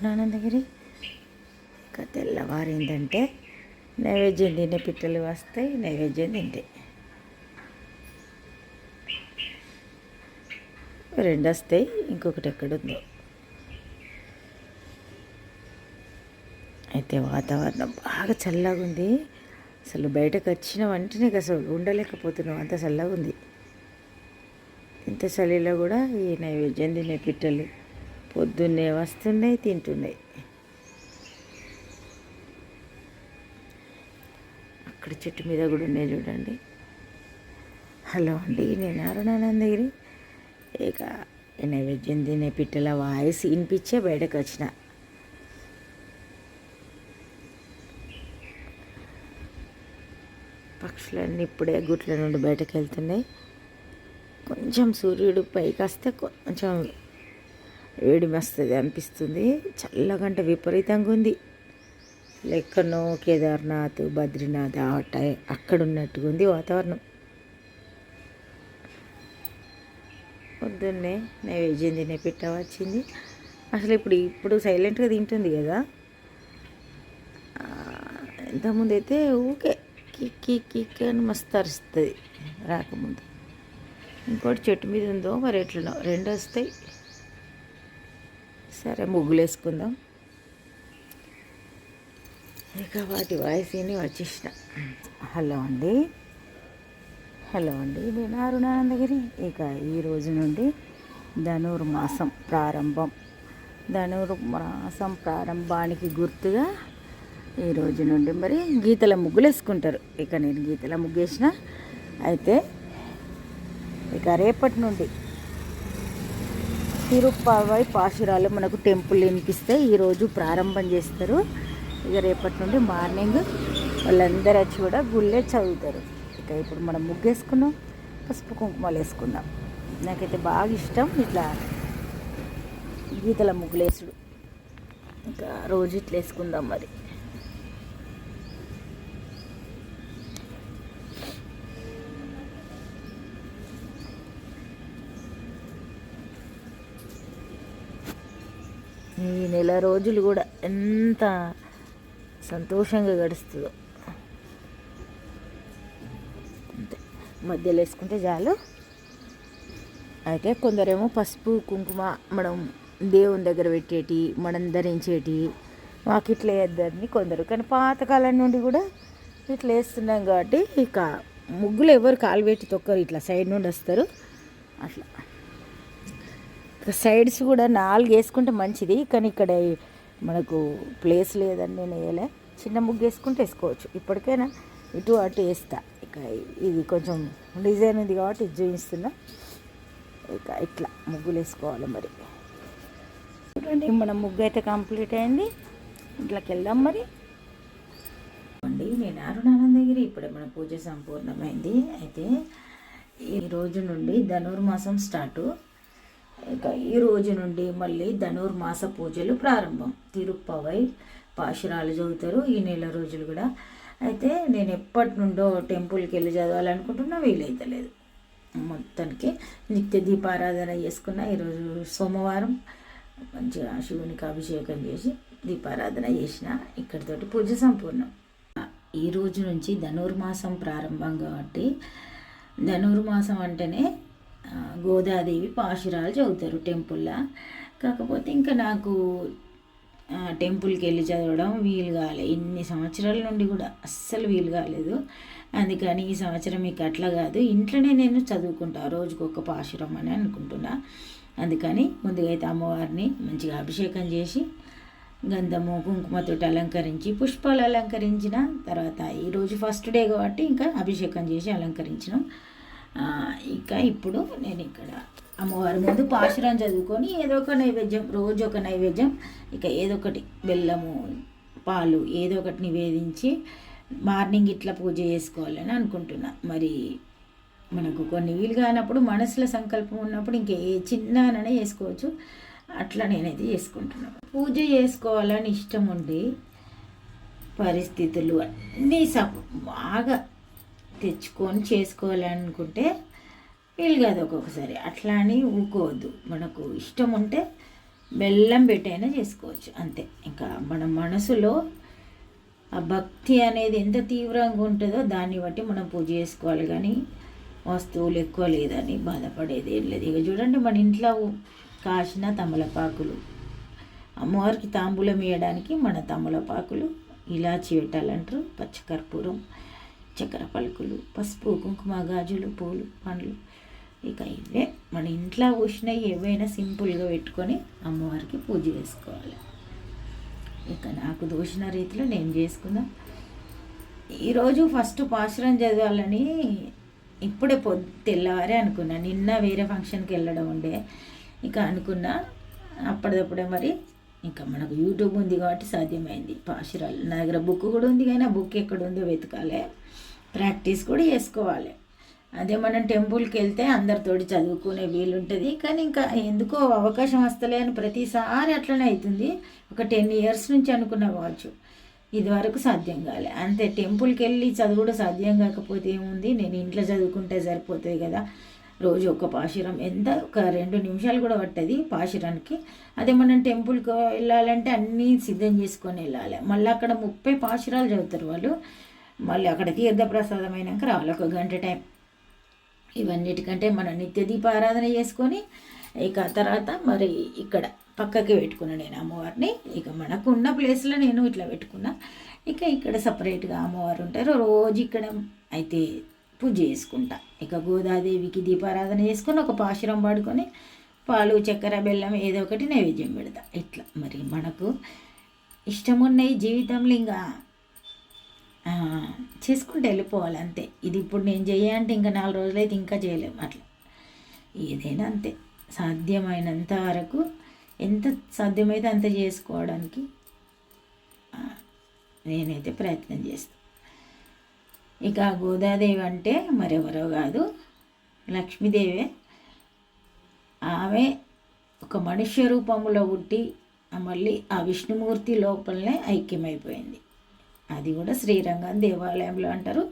Hello ఇంకా తెల్లవారు ఏంటంటే ఇంకా తెల్లవారిందంటే నైవేద్యం తినే పిట్టలు వస్తాయి నైవేద్యం తింటే. రెండు వస్తాయి ఇంకొకటి ఎక్కడుందో? అయితే వాతావరణం బాగా చల్లగా ఉంది అసలు బయటకు వచ్చిన వెంటనే అసలు ఉండలేకపోతున్నాం. అంత చల్లగా ఉంది ఇంత చలిలో కూడా ఈ నైవేద్యం తినే పిట్టలు. పొద్దున్నే వస్తున్నాయి తింటున్నాయి అక్కడ చెట్టు మీద కూడా ఉన్నాయి చూడండి. హలో అండి నేను అరుణానందగిరి ఇక నైవేద్యం తినే పిట్టల వాయిస్ వినిపించే బయటకు వచ్చిన. పక్షులన్నీ ఇప్పుడే గుట్ల నుండి బయటకు వెళ్తున్నాయి. కొంచెం సూర్యుడు పైకి వస్తే కొంచెం వేడి వస్తుంది అనిపిస్తుంది. చల్లగంట విపరీతంగా ఉంది. లెక్కనో కేదార్నాథ్ బద్రీనాథ్ ఆట అక్కడ ఉన్నట్టుగా ఉంది వాతావరణం. పొద్దున్నే నైవేద్యం తినే పిట్ట వచ్చింది. అసలు ఇప్పుడు ఇప్పుడు సైలెంట్గా తింటుంది కదా. ఇంతకుముందు అయితే ఊకే కిక్కి కిక్ అని మస్తు అరుస్తుంది. రాకముందు. ఇంకోటి చెట్టు మీద ఉందో మరి ఎట్లనో రెండు వస్తాయి. సరే ముగ్గులు వేసుకుందాం ఇక వాటి వాయిస్ విని వచ్చేసిన. హలో అండి. హలో అండి నేను అరుణానందగిరి. ఇక ఈ రోజు నుండి ధనుర్మాసం ప్రారంభం. ధనుర్మాసం ప్రారంభానికి గుర్తుగా ఈ రోజు నుండి మరి గీతల ముగ్గులు వేసుకుంటారు ఇక నేను గీతల ముగ్గేసిన. అయితే ఇక రేపటి నుండి తిరుపావై పాశురాలు మనకు టెంపుల్ వినిపిస్తే ఈరోజు ప్రారంభం చేస్తారు. ఇక రేపటి నుండి మార్నింగ్ వాళ్ళందరూ వచ్చి కూడా గుళ్ళే చదువుతారు. ఇక ఇప్పుడు మనం ముగ్గేసుకున్నాం పసుపు కుంకుమలు వేసుకుందాం. నాకైతే బాగా ఇష్టం ఇట్లా గీతల ముగ్గులేసుడు. ఇంకా రోజు ఇట్లా వేసుకుందాం మరి. ఈ నెల రోజులు కూడా ఎంత సంతోషంగా గడుస్తుందో. అంతే. మధ్యలో వేసుకుంటే చాలు. అయితే కొందరేమో పసుపు కుంకుమ మనం దేవుని దగ్గర పెట్టేటి మనం ధరించేటి మాకు ఇట్లా వేద్దని కొందరు. కానీ పాతకాలం నుండి కూడా ఇట్లా వేస్తున్నాం కాబట్టి ఇక ముగ్గులు ఎవరు కాలు పెట్టి తొక్కరు ఇట్లా సైడ్ నుండి వస్తారు. అట్లా. సైడ్స్ కూడా నాలుగు వేసుకుంటే మంచిది కానీ ఇక్కడ మనకు ప్లేస్ లేదని నేను వేయలే. చిన్న ముగ్గు వేసుకుంటే వేసుకోవచ్చు. ఇప్పటికైనా ఇటు అటు వేస్తా. ఇక ఇది కొంచెం డిజైన్ ఉంది కాబట్టి ఇది చూపిస్తున్నా. ఇక ఇట్లా ముగ్గులు వేసుకోవాలి మరి. చూడండి మన ముగ్గు అయితే కంప్లీట్ అయింది. ఇంట్లోకి వెళ్దాం మరి. అండి నేను అరుణానందగిరి ఇప్పుడే మన పూజ సంపూర్ణమైంది. అయితే ఈ రోజు నుండి ధనుర్మాసం స్టార్టు. ఇక ఈ రోజు నుండి మళ్ళీ ధనుర్మాస పూజలు ప్రారంభం. తిరుప్పవై పాశురాలు చదువుతారు. ఈ నెల రోజులు కూడా. అయితే నేను ఎప్పటి నుండో టెంపుల్కి వెళ్ళి చదవాలనుకుంటున్నా వీలైతలేదు మొత్తానికి నిత్య దీపారాధన చేసుకున్న ఈరోజు సోమవారం మంచిగా శివునికి అభిషేకం చేసి దీపారాధన చేసిన ఇక్కడితోటి పూజ సంపూర్ణం. ఈ రోజు నుంచి ధనుర్మాసం ప్రారంభం కాబట్టి ధనుర్మాసం అంటేనే గోదాదేవి పాశురాలు చదువుతారు టెంపుల్లో. కాకపోతే ఇంకా నాకు టెంపుల్కి వెళ్ళి చదవడం వీలు కాలే. ఇన్ని సంవత్సరాల నుండి కూడా అస్సలు వీలు కాలేదు. అందుకని ఈ సంవత్సరం మీకు అట్లా కాదు. ఇంట్లోనే నేను చదువుకుంటా. రోజుకు ఒక పాశురం అని అనుకుంటున్నా. అందుకని ముందుగా అయితే అమ్మవారిని మంచిగా అభిషేకం చేసి గంధము కుంకుమతోటి అలంకరించి పుష్పాలు అలంకరించిన తర్వాత ఈరోజు ఫస్ట్ డే కాబట్టి ఇంకా అభిషేకం చేసి అలంకరించినాం. ఇంకా ఇప్పుడు నేను ఇక్కడ అమ్మవారి ముందు పాశురం చదువుకొని ఏదో ఒక నైవేద్యం రోజు ఒక నైవేద్యం ఇక ఏదో ఒకటి బెల్లము పాలు ఏదో ఒకటి నివేదించి మార్నింగ్ ఇట్లా పూజ చేసుకోవాలని అనుకుంటున్నా. మరి మనకు కొన్ని వీలు కానప్పుడు మనసులో సంకల్పం ఉన్నప్పుడు ఇంకే చిన్నగానే చేసుకోవచ్చు. అట్లా నేనైతే చేసుకుంటున్నాను పూజ చేసుకోవాలని ఇష్టం ఉండి పరిస్థితులు అన్నీ సప బాగా తెచ్చుకొని చేసుకోవాలనుకుంటే వీలు కాదు ఒక్కొక్కసారి. అట్లా అని ఊకోవద్దు. మనకు ఇష్టం ఉంటే బెల్లం పెట్టైనా చేసుకోవచ్చు. అంతే. ఇంకా మన మనసులో ఆ భక్తి అనేది ఎంత తీవ్రంగా ఉంటుందో దాన్ని బట్టి మనం పూజ చేసుకోవాలి కానీ వస్తువులు ఎక్కువ లేదని బాధపడేది ఏం లేదు. ఇక చూడండి మన ఇంట్లో కాసిన తమలపాకులు. అమ్మవారికి తాంబూలం వేయడానికి మన తమలపాకులు ఇలాచి పెట్టాలంటారు పచ్చకర్పూరం చక్కెర పలుకులు పసుపు కుంకుమ గాజులు పూలు పండ్లు. ఇక ఇవే. మన ఇంట్లో పోసినవి ఏవైనా సింపుల్గా పెట్టుకొని అమ్మవారికి పూజ చేసుకోవాలి. ఇక నాకు దోషిన రీతిలో నేను చేసుకుందాం. ఈరోజు ఫస్ట్ పాశురం చదవాలని ఇప్పుడే పొద్దు తెల్లవారే అనుకున్నా. నిన్న వేరే ఫంక్షన్కి వెళ్ళడం ఉండే. ఇక అనుకున్నా. అప్పటిదప్పుడే మరి ఇంకా మనకు యూట్యూబ్ ఉంది కాబట్టి సాధ్యమైంది. పాశురాలు. నా దగ్గర బుక్ కూడా ఉంది కానీ ఆ బుక్ ఎక్కడ ఉందో వెతకాలి. ప్రాక్టీస్ కూడా చేసుకోవాలి. అదే మనం టెంపుల్కి వెళ్తే అందరితోటి చదువుకునే వీలుంటుంది. కానీ ఇంకా ఎందుకో అవకాశం వస్తలేని ప్రతిసారి అట్లనే అవుతుంది ఒక టెన్ ఇయర్స్ నుంచి అనుకున్న కావచ్చు. ఇది వరకు సాధ్యం కాలే. అంతే టెంపుల్కి వెళ్ళి చదువుడు సాధ్యం కాకపోతే ఏముంది? నేను ఇంట్లో చదువుకుంటే సరిపోతుంది కదా. రోజు ఒక పాశురం ఎంత? ఒక రెండు నిమిషాలు కూడా పట్టది పాశురానికి. అదే మనం టెంపుల్కి వెళ్ళాలంటే అన్నీ సిద్ధం చేసుకొని వెళ్ళాలి. మళ్ళీ అక్కడ ముప్పై పాశురాలు చదువుతారు వాళ్ళు. మళ్ళీ అక్కడ తీర్థప్రసాదమైనాక అయినాక రావాలి. ఒక గంట టైం. ఇవన్నిటికంటే మనం నిత్య దీపారాధన చేసుకొని ఇక తర్వాత మరి ఇక్కడ పక్కకి పెట్టుకున్నా నేను అమ్మవారిని. ఇక మనకు ఉన్న ప్లేస్లో నేను ఇట్లా పెట్టుకున్నా. ఇక ఇక్కడ సపరేట్గా అమ్మవారు ఉంటారు. రోజు ఇక్కడ అయితే పూజ చేసుకుంటా. ఇక గోదాదేవికి దీపారాధన చేసుకొని ఒక పాశురం పడుకొని పాలు చక్కెర బెల్లం ఏదో ఒకటి నైవేద్యం పెడతా. ఇట్లా. మరి మనకు ఇష్టమున్నాయి జీవితంలో ఇంకా చేసుకుంటే వెళ్ళిపోవాలి అంతే. ఇది ఇప్పుడు నేను చేయాలంటే ఇంకా నాలుగు రోజులైతే ఇంకా చేయలేము అట్లా. ఏదైనా అంతే. సాధ్యమైనంత వరకు ఎంత సాధ్యమైతే అంత చేసుకోవడానికి నేనైతే ప్రయత్నం చేస్తాను ఇక గోదాదేవి అంటే మరెవరో కాదు లక్ష్మీదేవే. ఆమె ఒక మనుష్య రూపంలో పుట్టి మళ్ళీ ఆ విష్ణుమూర్తి లోపలనే ఐక్యమైపోయింది. అది కూడా శ్రీరంగం దేవాలయంలో అంటారు.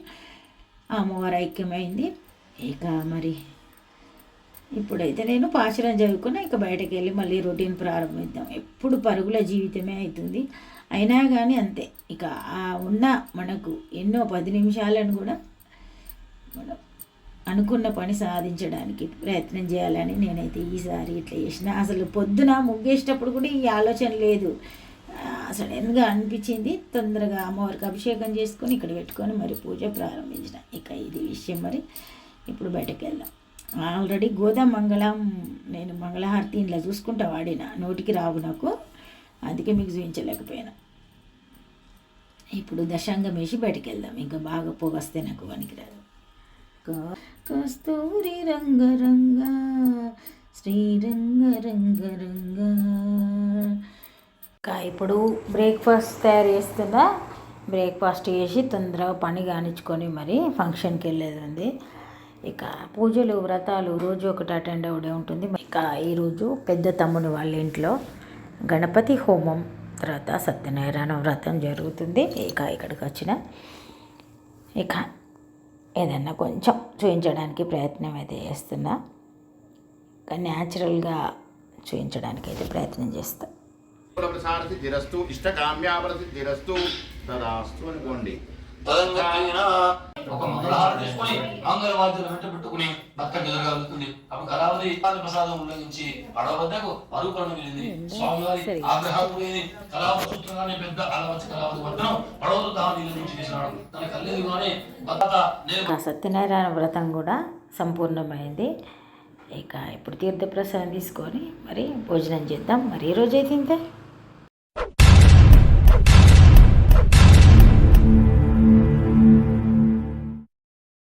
ఆ అమ్మవారు ఐక్యమైంది. ఇక మరి ఇప్పుడైతే నేను పాశురం చదువుకున్నా ఇక బయటకు వెళ్ళి మళ్ళీ రొటీన్ ప్రారంభిద్దాం. ఎప్పుడు పరుగుల జీవితమే అవుతుంది. అయినా కానీ అంతే. ఇక ఆ ఉన్న మనకు ఎన్నో పది నిమిషాలను కూడా మనం అనుకున్న పని సాధించడానికి ప్రయత్నం చేయాలని నేనైతే ఈసారి ఇట్లా చేసిన. అసలు పొద్దున ముగ్గేసేటప్పుడు కూడా ఈ ఆలోచన లేదు. సడన్గా అనిపించింది? తొందరగా అమ్మవారికి అభిషేకం చేసుకొని ఇక్కడ పెట్టుకొని మరి పూజ ప్రారంభించిన. ఇక ఇది విషయం మరి. ఇప్పుడు బయటకు వెళ్దాం. ఆల్రెడీ గోదా మంగళం నేను మంగళహారతి ఇంట్లో చూసుకుంటా వాడిన. నోటికి రావు నాకు. అందుకే మీకు చూపించలేకపోయినా. ఇప్పుడు దశాంగం వేసి బయటకు వెళ్దాం. ఇంకా బాగా పొగస్తే నాకు పనికిరాదు. కస్తూరి రంగ రంగ శ్రీరంగ రంగ ఇప్పుడు బ్రేక్ఫాస్ట్ తయారు చేస్తున్నా బ్రేక్ఫాస్ట్ చేసి తొందరగా పని కానిచ్చుకొని మరి ఫంక్షన్కి వెళ్ళేది ఉంది ఇక పూజలు వ్రతాలు రోజు ఒకటి అటెండ్ అవడే ఉంటుంది. ఇక ఈరోజు పెద్ద తమ్ముని వాళ్ళ ఇంట్లో గణపతి హోమం తర్వాత సత్యనారాయణ వ్రతం జరుగుతుంది. ఇక ఇక్కడికి వచ్చిన ఇక ఏదన్నా కొంచెం చూపించడానికి ప్రయత్నం అయితే చేస్తున్నా. ఇక న్యాచురల్గా చూపించడానికి అయితే ప్రయత్నం చేస్తాను ప్రసారసిద్ధిరస్తు ఇష్టకామ్యాపరసిద్ధిరస్తు తదాస్తు అనుకోండి. ఒక మంగళహారం తీసుకొని మంగళవాద్యాలు వెంట పెట్టుకుని భక్తకు ఎదురగలుగుతుంది అప్పుడు కళావతి పాద ప్రసాదం ఉల్లంఘించి అడవ వద్దకు వెళ్ళింది. స్వామివారి కళావతి సూత్రంగానే పెద్ద అలవచ్చి కళావతి పడవలు నుంచి చేసినాడు తన కళ్ళెదుగానే భర్త నేను ఇక సత్యనారాయణ వ్రతం కూడా సంపూర్ణమైంది. ఇక ఇప్పుడు తీర్థప్రసాదం తీసుకొని మరి భోజనం చేద్దాం. మరి ఈ రోజు అయితే ఇంతే?